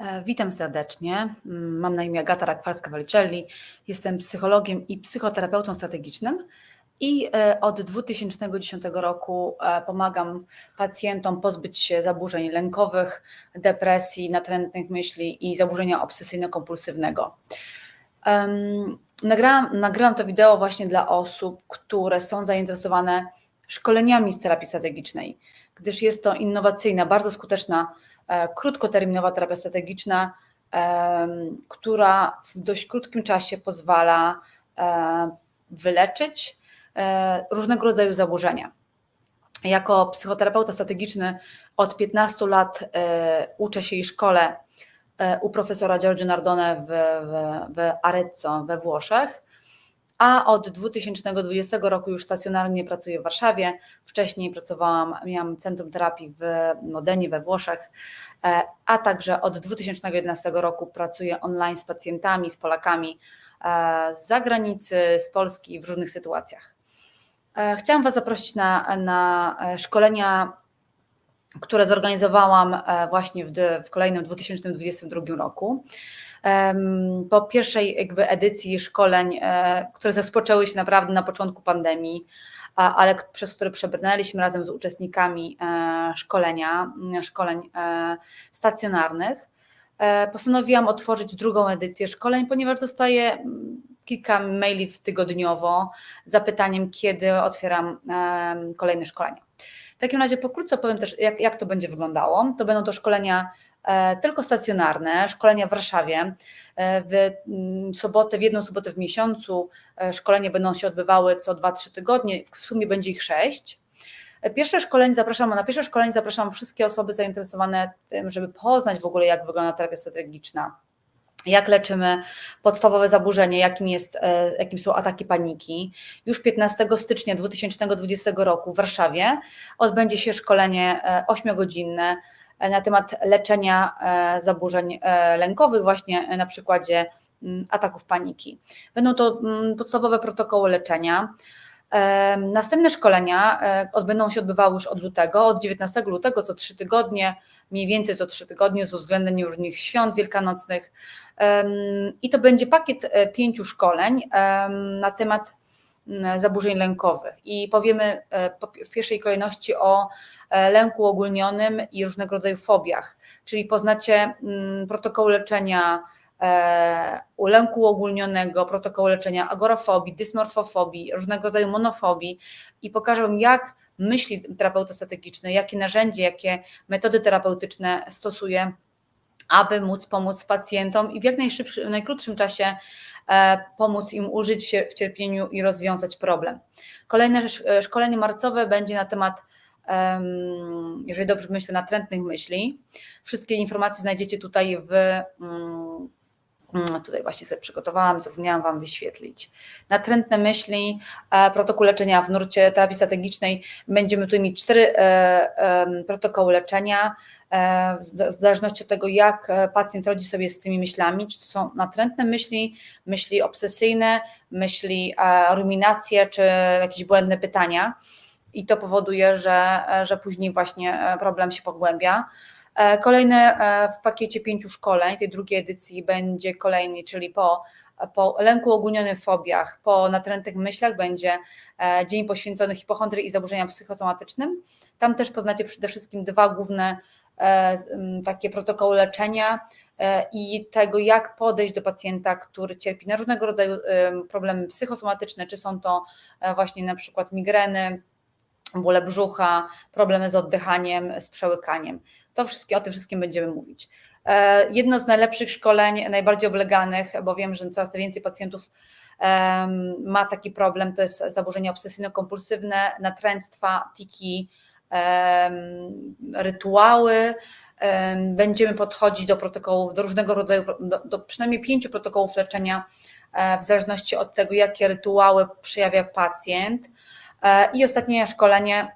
E, Witam serdecznie. Mm, Mam na imię Agata Rakwalska-Walicelli. Jestem psychologiem i psychoterapeutą strategicznym i e, od 2010 roku e, pomagam pacjentom pozbyć się zaburzeń lękowych, depresji, natrętnych myśli i zaburzenia obsesyjno-kompulsywnego. Nagrałam, nagrałam to wideo właśnie dla osób, które są zainteresowane szkoleniami z terapii strategicznej, gdyż jest to innowacyjna, bardzo skuteczna, krótkoterminowa terapia strategiczna, em, która w dość krótkim czasie pozwala e, wyleczyć e, różnego rodzaju zaburzenia. Jako psychoterapeuta strategiczny od 15 lat e, uczę się i szkole e, u profesora Giorgio Nardone w, w, w Arezzo we Włoszech, a od 2020 roku już stacjonarnie pracuję w Warszawie. Wcześniej pracowałam, miałam centrum terapii w Modenie we Włoszech, e, a także od 2011 roku pracuję online z pacjentami, z Polakami e, z zagranicy, z Polski w różnych sytuacjach. E, Chciałam Was zaprosić na, na szkolenia, które zorganizowałam właśnie w, w kolejnym 2022 roku. Po pierwszej jakby edycji szkoleń, e, które rozpoczęły się naprawdę na początku pandemii, ale przez które przebrnęliśmy razem z uczestnikami e, szkolenia, szkoleń e, stacjonarnych, postanowiłam otworzyć drugą edycję szkoleń, ponieważ dostaję kilka maili w tygodniowo z zapytaniem, kiedy otwieram kolejne szkolenia. W takim razie pokrótce opowiem też, jak, jak to będzie wyglądało. To będą to szkolenia tylko stacjonarne, szkolenia w Warszawie. E, w mm, sobotę, w jedną sobotę w miesiącu e, szkolenia będą się odbywały co 2-3 tygodnie, w sumie będzie ich 6. Pierwsze szkolenie zapraszam, na pierwsze szkolenie zapraszam wszystkie osoby zainteresowane tym, żeby poznać w ogóle, jak wygląda terapia strategiczna, jak leczymy podstawowe zaburzenie, jakim, jest, e, jakim są ataki paniki. Już 15 stycznia 2020 roku w Warszawie odbędzie się szkolenie 8-godzinne na temat leczenia e, zaburzeń e, lękowych, właśnie na przykładzie mm, ataków paniki. Będą to mm, podstawowe protokoły leczenia. E, Następne szkolenia e, odbędą się odbywały już od lutego, od 19 lutego, co trzy tygodnie, mniej więcej co trzy tygodnie, z uwzględnieniem różnych świąt wielkanocnych. I to będzie pakiet e, pięciu szkoleń na temat zaburzeń lękowych. I powiemy e, w pierwszej kolejności o e, lęku ogólnionym i różnego rodzaju fobiach, czyli poznacie mm, protokoły leczenia e, u lęku uogólnionego, protokoły leczenia agorafobii, dysmorfofobii, różnego rodzaju monofobii i pokażę Wam, jak myśli terapeuta strategiczny, jakie narzędzie, jakie metody terapeutyczne stosuje, aby móc pomóc pacjentom i w jak najszybszym, najkrótszym czasie e, pomóc im użyć się w cierpieniu i rozwiązać problem. Kolejne e, szkolenie marcowe będzie na temat, em, jeżeli dobrze myślę, natrętnych myśli. Wszystkie informacje znajdziecie tutaj w. mm, Tutaj właśnie sobie przygotowałam, zapomniałam Wam wyświetlić. Natrętne myśli, e, protokół leczenia w nurcie terapii strategicznej. Będziemy tu mieć cztery e, protokoły leczenia. e, W zależności od tego, jak pacjent radzi sobie z tymi myślami, czy to są natrętne myśli, myśli obsesyjne, myśli ruminacje, czy jakieś błędne pytania. I to powoduje, że, że później właśnie problem się pogłębia. E, Kolejne e, w pakiecie pięciu szkoleń, tej drugiej edycji będzie kolejny, czyli po, po lęku ogólnionym, fobiach, po natrętnych myślach będzie e, dzień poświęcony hipochondrii i zaburzeniom psychosomatycznym. Tam też poznacie przede wszystkim dwa główne takie protokoły leczenia i tego, jak podejść do pacjenta, który cierpi na różnego rodzaju em, problemy psychosomatyczne, czy są to właśnie na przykład migreny, bóle brzucha, problemy z oddychaniem, z przełykaniem. To wszystkie, o tym wszystkim będziemy mówić. E, Jedno z najlepszych szkoleń, najbardziej obleganych, bo wiem, że coraz więcej pacjentów ma taki problem, to jest zaburzenia obsesyjno-kompulsywne, natręctwa, tiki, rytuały. Em, Będziemy podchodzić do protokołów, do różnego rodzaju, do, do przynajmniej pięciu protokołów leczenia, e, w zależności od tego, jakie rytuały przejawia pacjent. E, I ostatnie szkolenie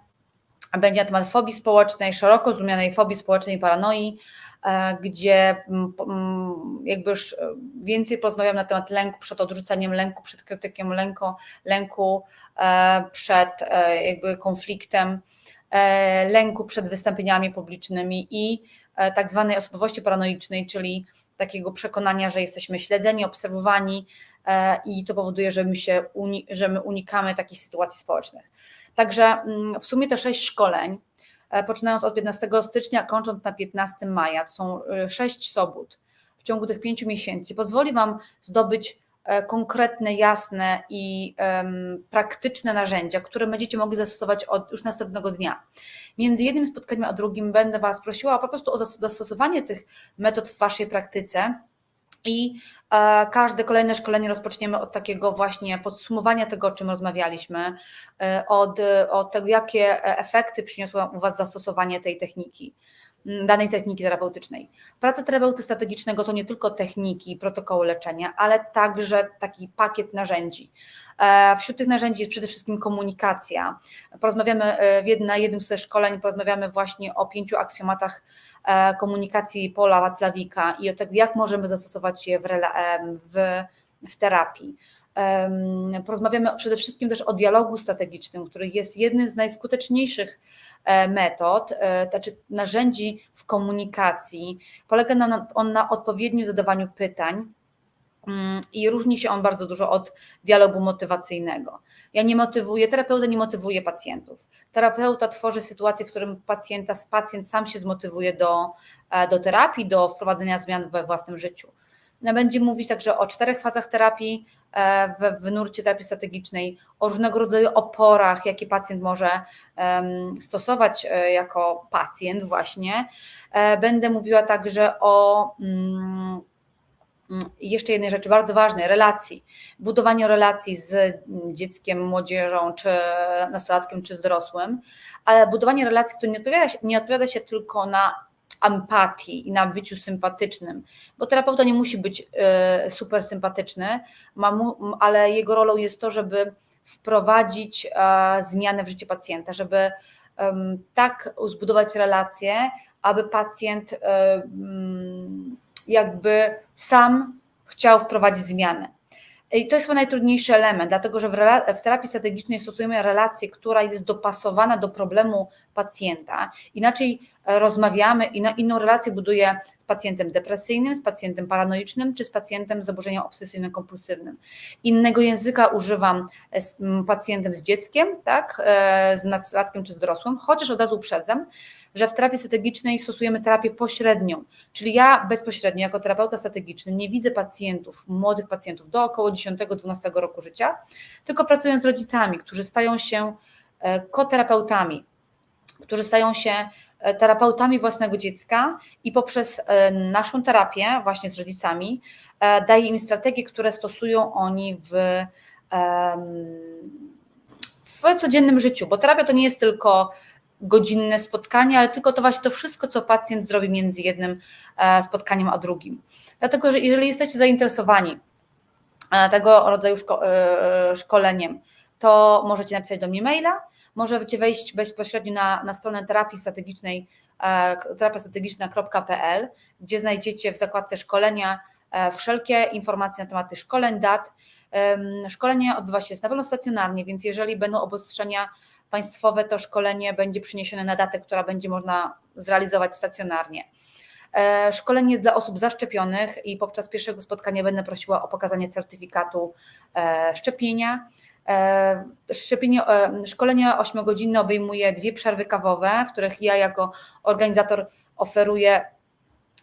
będzie na temat fobii społecznej, szeroko rozumianej fobii społecznej i paranoi, e, gdzie mm, mm, jakby już e, więcej porozmawiam na temat lęku przed odrzuceniem, lęku przed krytykiem, lęku, lęku e, przed jakby konfliktem, lęku przed wystąpieniami publicznymi i tak zwanej osobowości paranoicznej, czyli takiego przekonania, że jesteśmy śledzeni, obserwowani i to powoduje, że my, się, że my unikamy takich sytuacji społecznych. Także mm, w sumie te sześć szkoleń, poczynając od 15 stycznia, kończąc na 15 maja, to są sześć sobot w ciągu tych pięciu miesięcy, pozwoli Wam zdobyć E, konkretne, jasne i um, praktyczne narzędzia, które będziecie mogli zastosować od już następnego dnia. Między jednym spotkaniem a drugim będę Was prosiła po prostu o zastosowanie tych metod w Waszej praktyce. I e, każde kolejne szkolenie rozpoczniemy od takiego właśnie podsumowania tego, o czym rozmawialiśmy, e, od, od tego, jakie efekty przyniosło u Was zastosowanie tej techniki danej techniki terapeutycznej. Praca terapeuty strategicznego to nie tylko techniki protokoły leczenia, ale także taki pakiet narzędzi. E, wśród tych narzędzi jest przede wszystkim komunikacja. Porozmawiamy e, na jednym ze szkoleń, porozmawiamy właśnie o pięciu aksjomatach e, komunikacji Pola Waclawika i o tym, jak możemy zastosować je w, w, w terapii. Porozmawiamy przede wszystkim też o dialogu strategicznym, który jest jednym z najskuteczniejszych metod, znaczy narzędzi w komunikacji. Polega on na odpowiednim zadawaniu pytań i różni się on bardzo dużo od dialogu motywacyjnego. Ja nie motywuję, terapeuta nie motywuje pacjentów. Terapeuta tworzy sytuację, w którym pacjenta, pacjent sam się zmotywuje do, e, do terapii, do wprowadzenia zmian we własnym życiu. Będzie mówić także o czterech fazach terapii, E, w, w nurcie terapii strategicznej, o różnego rodzaju oporach, jakie pacjent może stosować e, jako pacjent właśnie. Będę mówiła także o mm, mm, jeszcze jednej rzeczy bardzo ważnej, relacji. Budowanie relacji z dzieckiem, młodzieżą, czy nastolatkiem, czy z dorosłym, ale budowanie relacji, które nie odpowiada się, nie odpowiada się tylko na empatii i na byciu sympatycznym, bo terapeuta nie musi być e, super sympatyczny, ale jego rolą jest to, żeby wprowadzić e, zmianę w życie pacjenta, żeby tak zbudować relacje, aby pacjent e, mm, jakby sam chciał wprowadzić zmianę. I to jest chyba najtrudniejszy element, dlatego że w, terapii strategicznej stosujemy relację, która jest dopasowana do problemu pacjenta. Inaczej rozmawiamy i na inną relację buduję z pacjentem depresyjnym, z pacjentem paranoicznym czy z pacjentem z zaburzeniem obsesyjno-kompulsywnym. Innego języka używam z pacjentem z dzieckiem, tak, e, z nastolatkiem czy z dorosłym, chociaż od razu uprzedzam, że w terapii strategicznej stosujemy terapię pośrednią, czyli ja bezpośrednio jako terapeuta strategiczny nie widzę pacjentów, młodych pacjentów do około 10-12 roku życia, tylko pracuję z rodzicami, którzy stają się e, koterapeutami, którzy stają się e, terapeutami własnego dziecka i poprzez e, naszą terapię właśnie z rodzicami daje im strategie, które stosują oni w, w codziennym życiu, bo terapia to nie jest tylko godzinne spotkanie, ale tylko to właśnie to wszystko, co pacjent zrobi między jednym e, spotkaniem a drugim. Dlatego, że jeżeli jesteście zainteresowani e, tego rodzaju szko e, szkoleniem, to możecie napisać do mnie maila, możecie wejść bezpośrednio na, na stronę terapii strategicznej terapiastrategiczna.pl, gdzie znajdziecie w zakładce szkolenia wszelkie informacje na temat tych szkoleń, dat. Szkolenie odbywa się na pewno stacjonarnie, więc jeżeli będą obostrzenia państwowe, to szkolenie będzie przyniesione na datę, która będzie można zrealizować stacjonarnie. E, szkolenie dla osób zaszczepionych i podczas pierwszego spotkania będę prosiła o pokazanie certyfikatu e, szczepienia. E, szczepienie, szkolenie 8-godzinne obejmuje dwie przerwy kawowe, w których ja jako organizator oferuję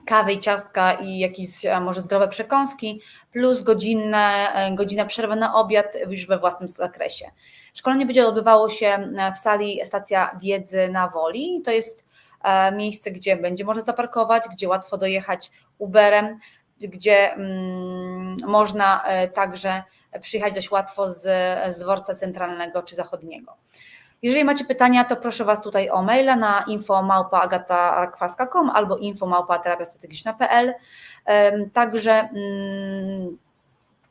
kawy i ciastka i jakieś może zdrowe przekąski, plus godzinne, godzina przerwy na obiad już we własnym zakresie. Szkolenie będzie odbywało się w sali Stacja Wiedzy na Woli. To jest e, miejsce, gdzie będzie można zaparkować, gdzie łatwo dojechać Uberem, gdzie mm, można e, także przyjechać dość łatwo z, z dworca centralnego czy zachodniego. Jeżeli macie pytania, to proszę Was tutaj o maila na info.agatakwaska.com albo info.terapiastrategiczna.pl. Także mm,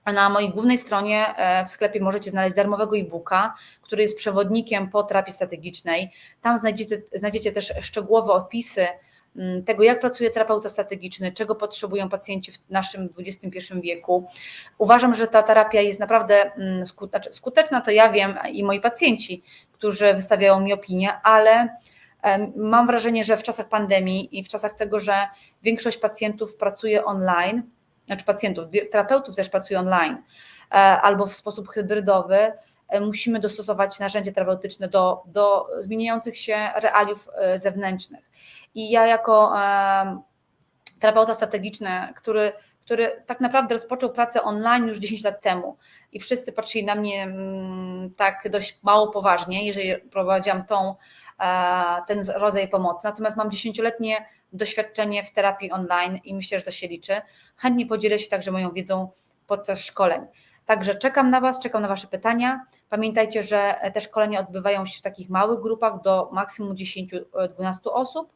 na mojej głównej stronie e, w sklepie możecie znaleźć darmowego e-booka, który jest przewodnikiem po terapii strategicznej. Tam znajdziecie, znajdziecie też szczegółowe opisy mm, tego, jak pracuje terapeuta strategiczny, czego potrzebują pacjenci w naszym XXI wieku. Uważam, że ta terapia jest naprawdę mm, znaczy skuteczna, to ja wiem i moi pacjenci, którzy wystawiają mi opinie, ale Mam wrażenie, że w czasach pandemii i w czasach tego, że większość pacjentów pracuje online, znaczy pacjentów, terapeutów też pracuje online e, albo w sposób hybrydowy, e, musimy dostosować narzędzie terapeutyczne do, do zmieniających się realiów e, zewnętrznych. I ja jako terapeuta strategiczny, który, który tak naprawdę rozpoczął pracę online już 10 lat temu i wszyscy patrzyli na mnie mm, tak dość mało poważnie, jeżeli prowadziłam tą, e, ten rodzaj pomocy. Natomiast mam 10-letnie doświadczenie w terapii online i myślę, że to się liczy. Chętnie podzielę się także moją wiedzą podczas szkoleń. Także czekam na Was, czekam na Wasze pytania. Pamiętajcie, że te szkolenia odbywają się w takich małych grupach do maksimum 10-12 osób.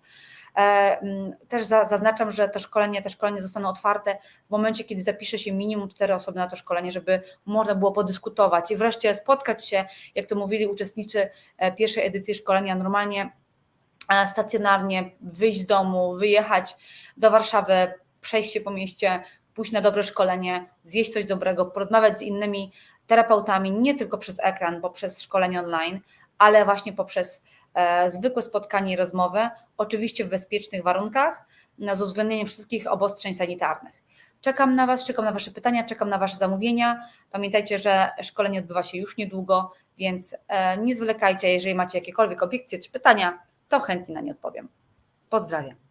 E, mm, Też za- zaznaczam, że te szkolenia, te szkolenia zostaną otwarte w momencie, kiedy zapisze się minimum 4 osoby na to szkolenie, żeby można było podyskutować i wreszcie spotkać się, jak to mówili uczestnicy e, pierwszej edycji szkolenia, normalnie e, stacjonarnie, wyjść z domu, wyjechać do Warszawy, przejść się po mieście, pójść na dobre szkolenie, zjeść coś dobrego, porozmawiać z innymi terapeutami, nie tylko przez ekran, bo przez szkolenie online, ale właśnie poprzez zwykłe spotkanie i rozmowę, oczywiście w bezpiecznych warunkach, no, z uwzględnieniem wszystkich obostrzeń sanitarnych. Czekam na Was, czekam na Wasze pytania, czekam na Wasze zamówienia. Pamiętajcie, że szkolenie odbywa się już niedługo, więc e, nie zwlekajcie. Jeżeli macie jakiekolwiek obiekcje czy pytania, to chętnie na nie odpowiem. Pozdrawiam.